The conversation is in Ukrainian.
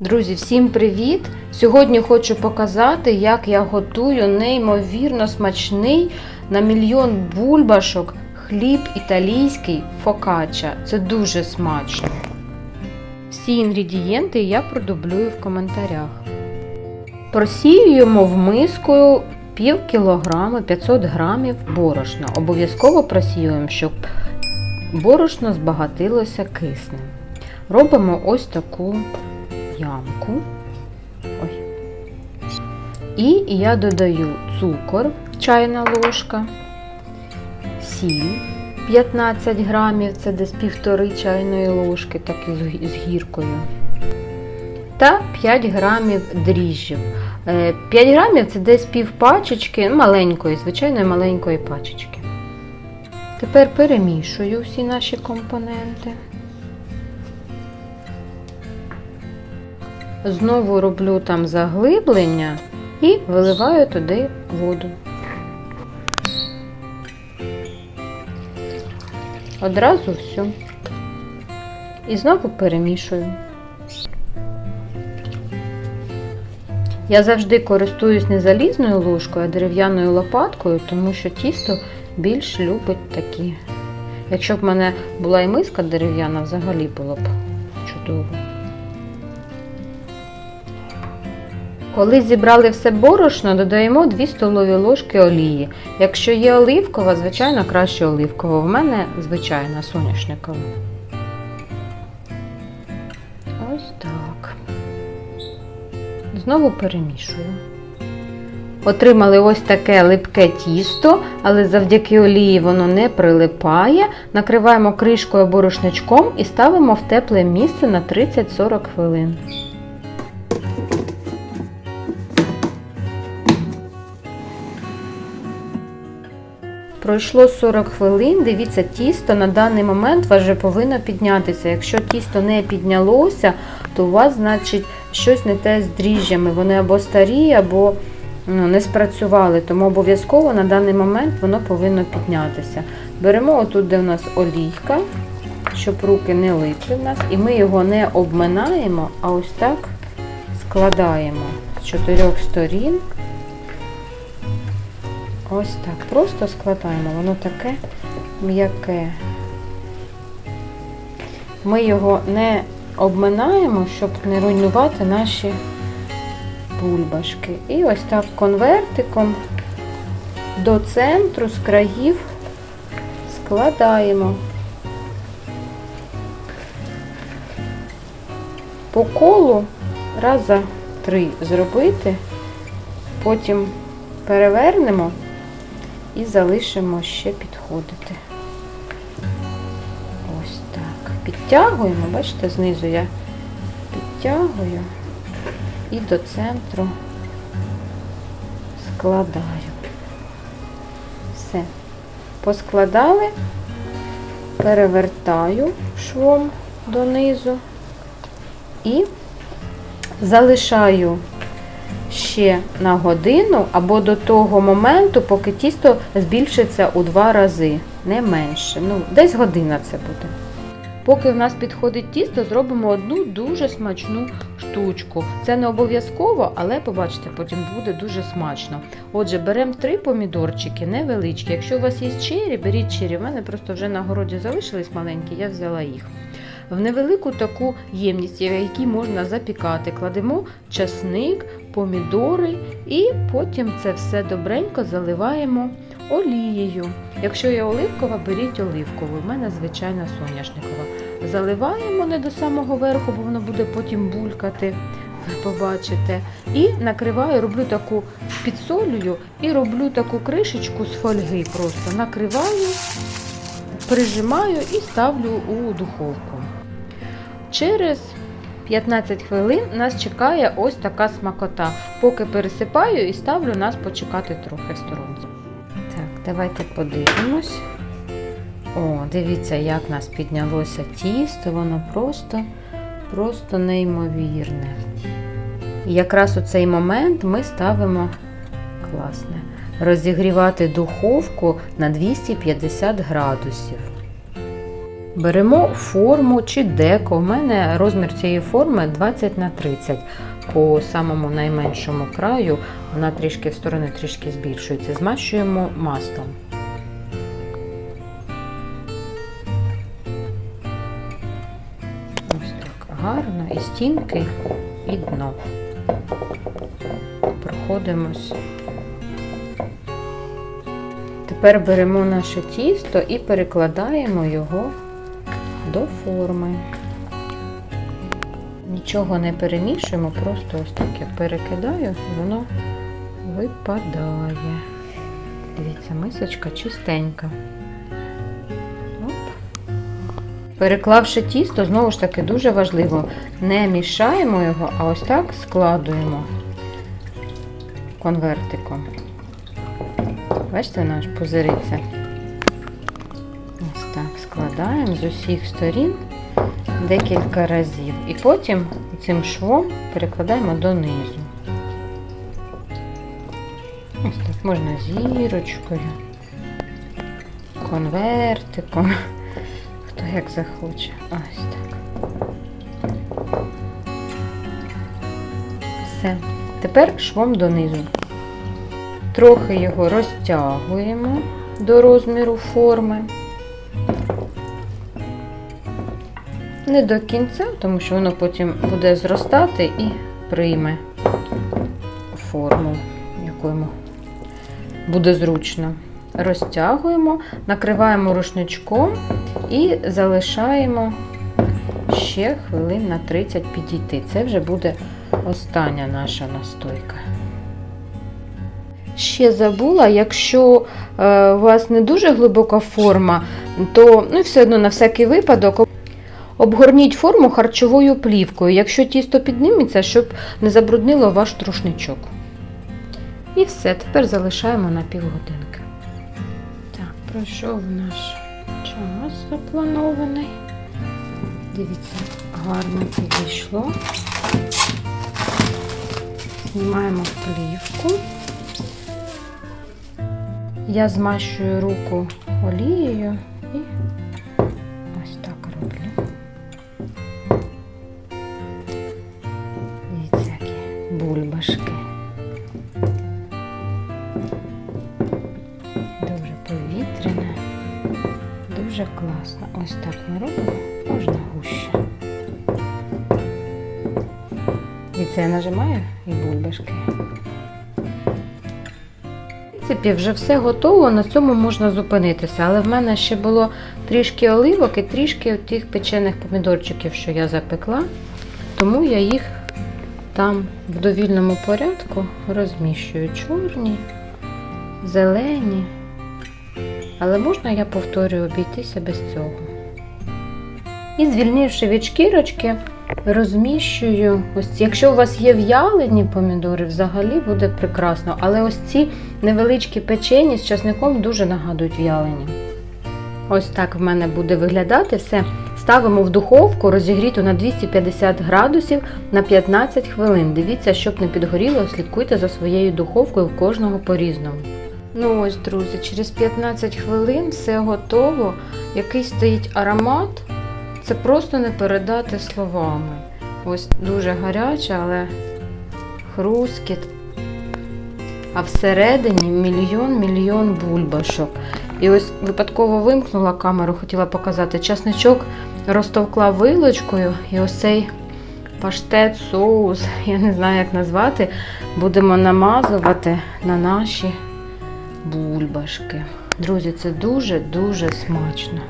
Друзі, всім привіт! Сьогодні хочу показати, як я готую неймовірно смачний на мільйон бульбашок хліб італійський фокачча. Це дуже смачно. Всі інгредієнти я продублюю в коментарях. Просіюємо в миску пів кілограми 500 грамів борошна. Обов'язково просіюємо, щоб борошно збагатилося киснем. Робимо ось таку ямку. Ой. І я додаю цукор, чайна ложка, сіль 15 грамів, це десь півтори чайної ложки, так і з- гіркою. Та 5 грамів дріжджів. Е, 5 грамів це десь пів пачечки, ну, маленької, звичайної маленької пачечки. Тепер перемішую всі наші компоненти. Знову роблю там заглиблення і виливаю туди воду. Одразу всю. І знову перемішую. Я завжди користуюсь не залізною ложкою, а дерев'яною лопаткою, тому що тісто більш любить такі. Якщо б в мене була і миска дерев'яна, взагалі було б чудово. Коли зібрали все борошно, додаємо 2 столові ложки олії. Якщо є оливкова, звичайно, краще оливкова. В мене звичайна соняшникова. Ось так. Знову перемішую. Отримали ось таке липке тісто, але завдяки олії воно не прилипає. Накриваємо кришкою або рушничком і ставимо в тепле місце на 30-40 хвилин. Пройшло 40 хвилин. Дивіться, тісто на даний момент вас вже повинно піднятися. Якщо тісто не піднялося, то у вас, значить, щось не те з дріжджами. Вони або старі, або ну, не спрацювали. Тому обов'язково на даний момент воно повинно піднятися. Беремо отут, де у нас олійка, щоб руки не липли в нас, і ми його не обминаємо, а ось так складаємо з чотирьох сторін. Ось так. Просто складаємо, воно таке м'яке. Ми його не обминаємо, щоб не руйнувати наші бульбашки. І ось так конвертиком до центру з країв складаємо. По колу раза три зробити, потім перевернемо і залишимо ще підходити. Ось так. Підтягуємо, бачите, знизу я підтягую і до центру складаю. Все. Поскладали, перевертаю швом донизу і залишаю ще на годину або до того моменту, поки тісто збільшиться у два рази, не менше. Ну, десь година це буде. Поки в нас підходить тісто, зробимо одну дуже смачну штучку. Це не обов'язково, але побачите, потім буде дуже смачно. Отже, беремо три помідорчики невеличкі. Якщо у вас є чері, беріть чері. У мене просто вже на городі залишились маленькі, я взяла їх. В невелику таку ємність, в якій можна запікати, кладемо часник, помідори і потім це все добренько заливаємо олією. Якщо є оливкова, беріть оливкову. У мене звичайна соняшникова. Заливаємо не до самого верху, бо воно буде потім булькати. Побачите. І накриваю, роблю таку підсолюю і роблю таку кришечку з фольги. Просто накриваю, прижимаю і ставлю у духовку. Через 15 хвилин нас чекає ось така смакота. Поки пересипаю і ставлю нас почекати трохи сторонці. Так, давайте подивимось. О, дивіться, як в нас піднялося тісто, воно просто, просто неймовірне. І якраз у цей момент ми ставимо класне. Розігрівати духовку на 250 градусів. Беремо форму чи деко. У мене розмір цієї форми 20 на 30. По самому найменшому краю вона трішки в сторони трішки збільшується. Змащуємо маслом. Ось так гарно і стінки, і дно. Проходимось. Тепер беремо наше тісто і перекладаємо його до форми. Нічого не перемішуємо, просто ось так я перекидаю, і воно випадає. Дивіться, мисочка чистенька. Переклавши тісто, знову ж таки дуже важливо, не мішаємо його, а ось так складуємо конвертиком. Бачите, наш пузириться. Складаємо з усіх сторін декілька разів. І потім цим швом перекладаємо донизу. Ось так можна зірочкою, конвертиком, хто як захоче. Ось так. Все. Тепер швом донизу. Трохи його розтягуємо до розміру форми. Не до кінця, тому що воно потім буде зростати і прийме форму, йому буде зручно. Розтягуємо, накриваємо рушничком і залишаємо ще хвилин на 30 підійти. Це вже буде остання наша настойка. Ще забула, якщо е, у вас не дуже глибока форма, то ну, все одно на всякий випадок обгорніть форму харчовою плівкою, якщо тісто підніметься, щоб не забруднило ваш трушничок. І все, тепер залишаємо на півгодинки. Так, пройшов наш час запланований. Дивіться, гарно підійшло. Знімаємо плівку. Я змащую руку олією бульбашки. Дуже повітряне, дуже класно. Ось так ми робимо, можна гуще. Дивіться, я нажимаю і бульбашки. В принципі, вже все готово, на цьому можна зупинитися. Але в мене ще було трішки оливок і трішки тих печених помідорчиків, що я запекла. Тому я їх там в довільному порядку розміщую. Чорні, зелені. Але можна, я повторюю, обійтися без цього. І звільнивши від шкірочки, розміщую ось ці. Якщо у вас є в'ялені помідори, взагалі буде прекрасно. Але ось ці невеличкі печені з часником дуже нагадують в'ялені. Ось так в мене буде виглядати все. Ставимо в духовку розігріту на 250 градусів на 15 хвилин. Дивіться, щоб не підгоріло, слідкуйте за своєю духовкою в кожного по-різному. Ну ось, друзі, через 15 хвилин все готово. Який стоїть аромат. Це просто не передати словами. Ось дуже гаряча, але хрускіт. А всередині мільйон-мільйон бульбашок. І ось випадково вимкнула камеру, хотіла показати. Часничок розтовкла вилочкою, і ось цей паштет, соус, я не знаю, як назвати, будемо намазувати на наші бульбашки. Друзі, це дуже-дуже смачно.